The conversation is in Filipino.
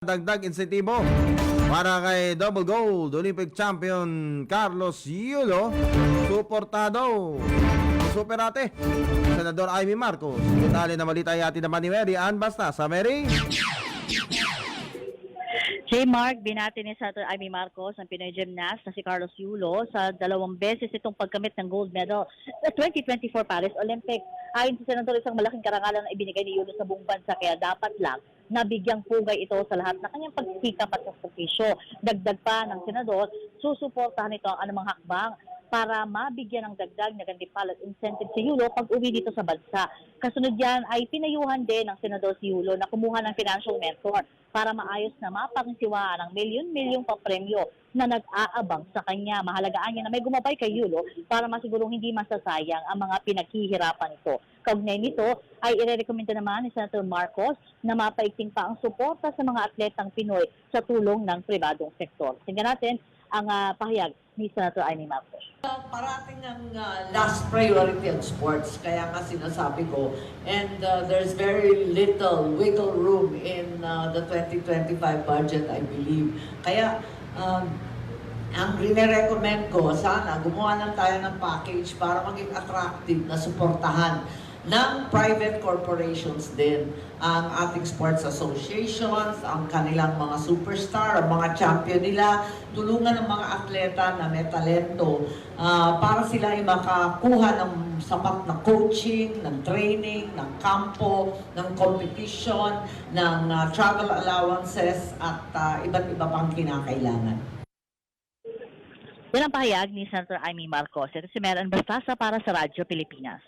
dagdag insentibo para kay double gold Olympic champion Carlos Yulo. Suportado. Super ate Senador Amy Marcos. Detalye na malita ay atin naman ni Mary Ann basta sa Mary J. Mark, binati ni Senator Amy Marcos ang Pinoy gymnast na si Carlos Yulo sa dalawang beses itong pagkamit ng gold medal sa 2024 Paris Olympics. Ayon sa Senator, isang malaking karangalan na ibinigay ni Yulo sa buong bansa kaya dapat lang nabigyang pugay ito sa lahat ng kanyang pagsikap at sakripisyo. Dagdag pa ng Senador, susuportahan ito ang anumang hakbang para mabigyan ng dagdag na gandipal at incentive si Yulo pag uwi dito sa bansa. Kasunod yan ay pinayuhan din ng Senador si Yulo na kumuha ng financial mentor para maayos na mapangsiwaan ang milyon-milyong papremyo na nag-aabang sa kanya. Mahalagaan niya na may gumabay kay Yulo para masigurong hindi masasayang ang mga pinaghihirapan ito. Kaugnay nito ay irerekomenda naman ni Senator Marcos na mapaigting pa ang suporta sa mga atletang Pinoy sa tulong ng pribadong sektor. Tingnan natin ang ah, pahayag ni Senator Amy Marcos. Parating ang uh, last priority ang sports, kaya nga sinasabi ko. And uh, there's very little wiggle room in uh, the 2025 budget, I believe. Kaya um, ang rinirecommend ko, sana gumawa lang tayo ng package para maging attractive na suportahan ng private corporations din ang ating sports associations, ang kanilang mga superstar, ang mga champion nila, tulungan ng mga atleta na may talento ah, para sila ay makakuha ng sapat na coaching, ng training, ng kampo, ng competition, ng ah, travel allowances at ah, iba't iba pang kinakailangan. Yan ang pahayag ni Senator Amy Marcos. Ito si Meron Bastasa para sa Radyo Pilipinas.